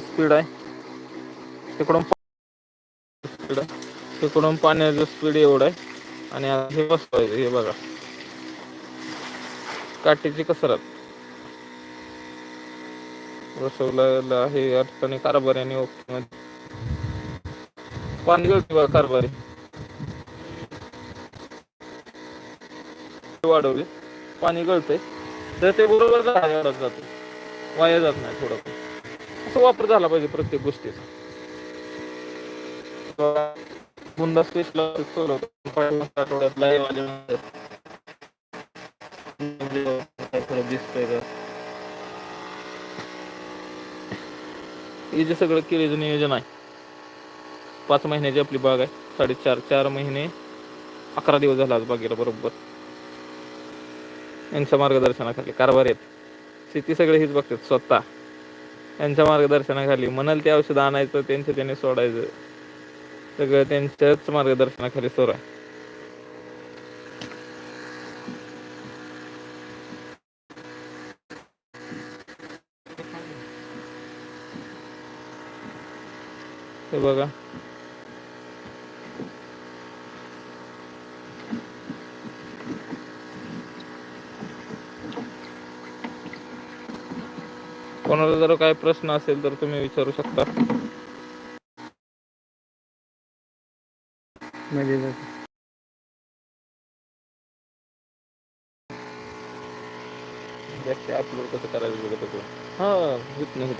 Speed आहे. तिकडून speed आहे. तिकडून पाण्याचं स्पीड एवढं आहे. आणि हे बसवायचं हे बघा. काठीची कसरत. बसवलेलं आहे अडचणी आणि ओके. पाणी गळते बघा कारभारी. वाढवली. पाणी गळतंय. तर ते बरोबर झाडाला वाया जात नाही थोडं असा वापर झाला पाहिजे प्रत्येक गोष्टीचा. बुंदा स्पेशल आठवड्यात लाईव्ह आल्यानंतर दिसतंय का? हे जे सगळं केळीचं नियोजन आहे पाच महिन्याची आपली बाग आहे. साडेचार चार महिने अकरा दिवस झाला आज बागेला बरोबर. यांच्या मार्गदर्शनाखाली कारभार आहेत. शेती सगळे हेच बघतात स्वतः. यांच्या मार्गदर्शनाखाली म्हणाल ते औषध आणायचं त्यांचं त्याने सोडायचं. सगळं त्यांच्याच मार्गदर्शनाखाली सोडा. हे बघा. कोणाला जर काय प्रश्न असेल तर तुम्ही विचारू शकता. म्हणजे अपलोड कसं करायचं बघत होतो. हा होत नाही.